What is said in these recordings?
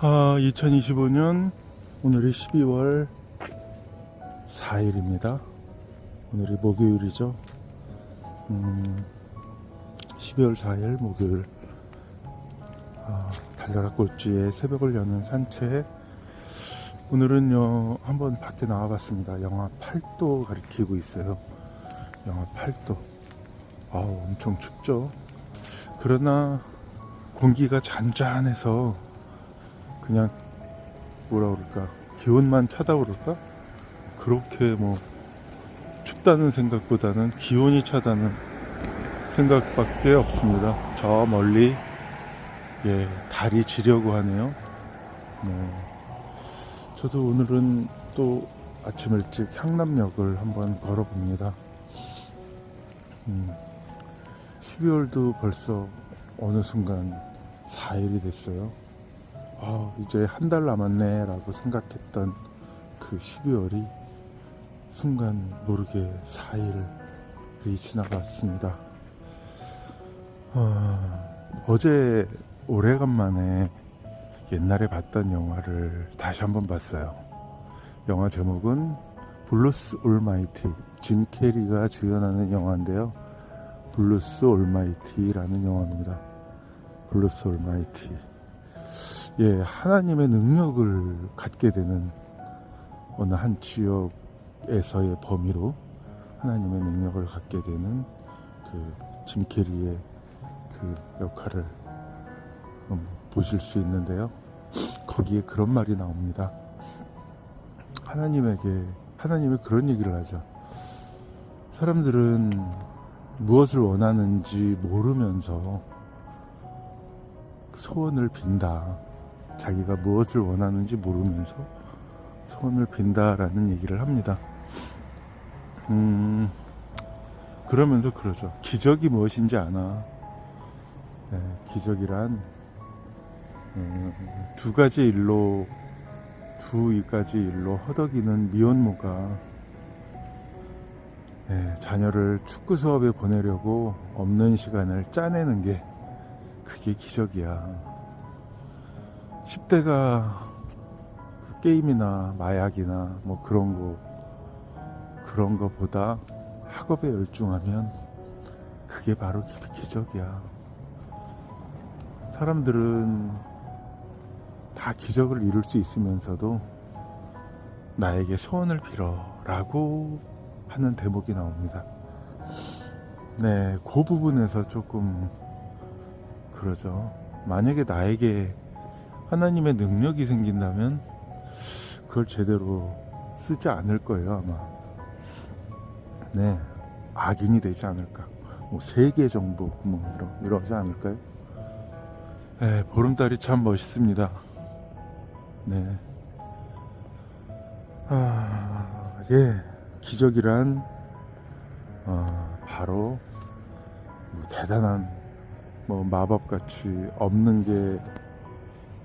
아, 2025년 오늘이 12월 4일입니다. 오늘이 목요일이죠. 음, 12월 4일 목요일. 아, 달려라 꼴찌의 새벽을 여는 산책. 오늘은요, 한번 밖에 나와봤습니다. 영하 8도 가리키고 있어요. 영하 8도. 아우, 엄청 춥죠? 그러나 공기가 잔잔해서 그냥 뭐라 그럴까 기온만 차다 그럴까 그렇게 뭐 춥다는 생각보다는 기온이 차다는 생각밖에 없습니다. 저 멀리 예 달이 지려고 하네요. 네. 저도 오늘은 또 아침 일찍 향남역을 한번 걸어봅니다. 음, 12월도 벌써 어느 순간 4일이 됐어요. 아, 이제 한 달 남았네 라고 생각했던 그 12월이 순간 모르게 4일이 지나갔습니다. 아, 어제 오래간만에 옛날에 봤던 영화를 다시 한번 봤어요. 영화 제목은 블루스 올마이티 짐 캐리가 주연하는 영화인데요. 블루스 올마이티라는 영화입니다. 블루스 올마이티. 예, 하나님의 능력을 갖게 되는 어느 한 지역에서의 범위로 하나님의 능력을 갖게 되는 그짐 캐리의 그 역할을 음, 보실 수 있는데요. 거기에 그런 말이 나옵니다. 하나님에게 하나님이 그런 얘기를 하죠. 사람들은 무엇을 원하는지 모르면서 소원을 빈다. 자기가 무엇을 원하는지 모르면서 소원을 빈다라는 얘기를 합니다. 음, 그러면서 그러죠. 기적이 무엇인지 아나. 네, 기적이란 음, 두 가지 일로 두 가지 일로 허덕이는 미혼모가 예, 자녀를 축구 수업에 보내려고 없는 시간을 짜내는 게 그게 기적이야. 10대가 그 게임이나 마약이나 뭐 그런 거 그런 거보다 학업에 열중하면 그게 바로 기- 기적이야. 사람들은 다 기적을 이룰 수 있으면서도 나에게 소원을 빌어라고 하는 대목이 나옵니다. 네, 그 부분에서 조금 그러죠. 만약에 나에게 하나님의 능력이 생긴다면 그걸 제대로 쓰지 않을 거예요, 아마. 네, 악인이 되지 않을까. 뭐 세계 정복 뭐 이러, 이러 지 않을까요? 네, 보름달이 참 멋있습니다. 네. 아, 예. 기적이란 어, 바로 뭐 대단한 뭐 마법같이 없는 게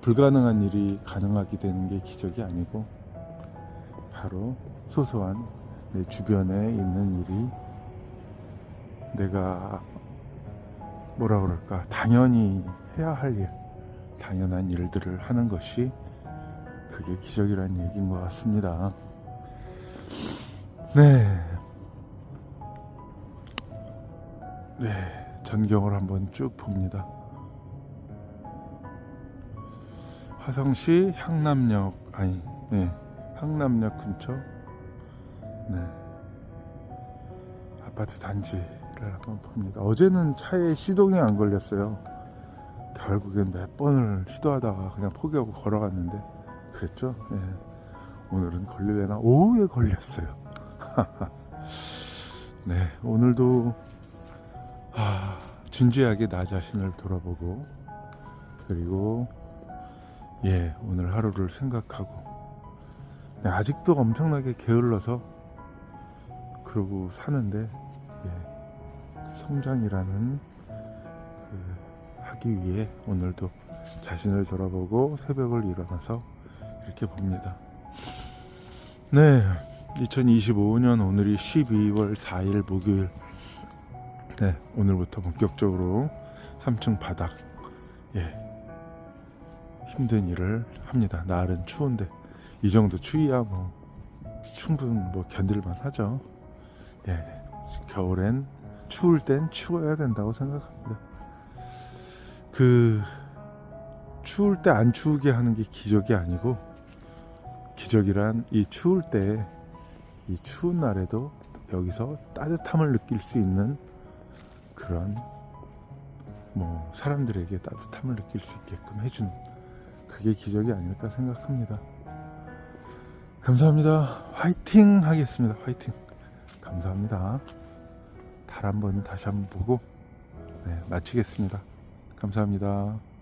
불가능한 일이 가능하게 되는 게 기적이 아니고 바로 소소한 내 주변에 있는 일이 내가 뭐라 그럴까 당연히 해야 할 일, 당연한 일들을 하는 것이 그게 기적이라는 얘기인 것 같습니다. 네. 네, 전경을 한번 쭉 봅니다. 화성시 향남역 아니, 네, 향남역 근처 네 아파트 단지를 한번 봅니다. 어제는 차에 시동이 안 걸렸어요. 결국엔 몇 번을 시도하다가 그냥 포기하고 걸어갔는데 그랬죠. 네. 오늘은 걸릴래나 오후에 걸렸어요. 네, 오늘도 아, 진지하게 나 자신을 돌아보고 그리고 예, 오늘 하루를 생각하고 네, 아직도 엄청나게 게을러서 그러고 사는데 예, 그 성장이라는 그 하기 위해 오늘도 자신을 돌아보고 새벽을 일어나서 이렇게 봅니다. 네, 2025년 오늘이 12월 4일 목요일. 네, 오늘부터 본격적으로 3층 바닥. 예. 힘든 일을 합니다. 날은 추운데 이 정도 추위야 뭐 충분 뭐 견딜만 하죠. 예, 겨울엔 추울 땐 추워야 된다고 생각합니다. 그 추울 때 안 추우게 하는 게 기적이 아니고 기적이란 이 추울 때 이 추운 날에도 여기서 따뜻함을 느낄 수 있는 그런 뭐 사람들에게 따뜻함을 느낄 수 있게끔 해주는 그게 기적이 아닐까 생각합니다. 감사합니다. 화이팅 하겠습니다. 화이팅. 감사합니다. 달 한번 다시 한번 보고 네, 마치겠습니다. 감사합니다.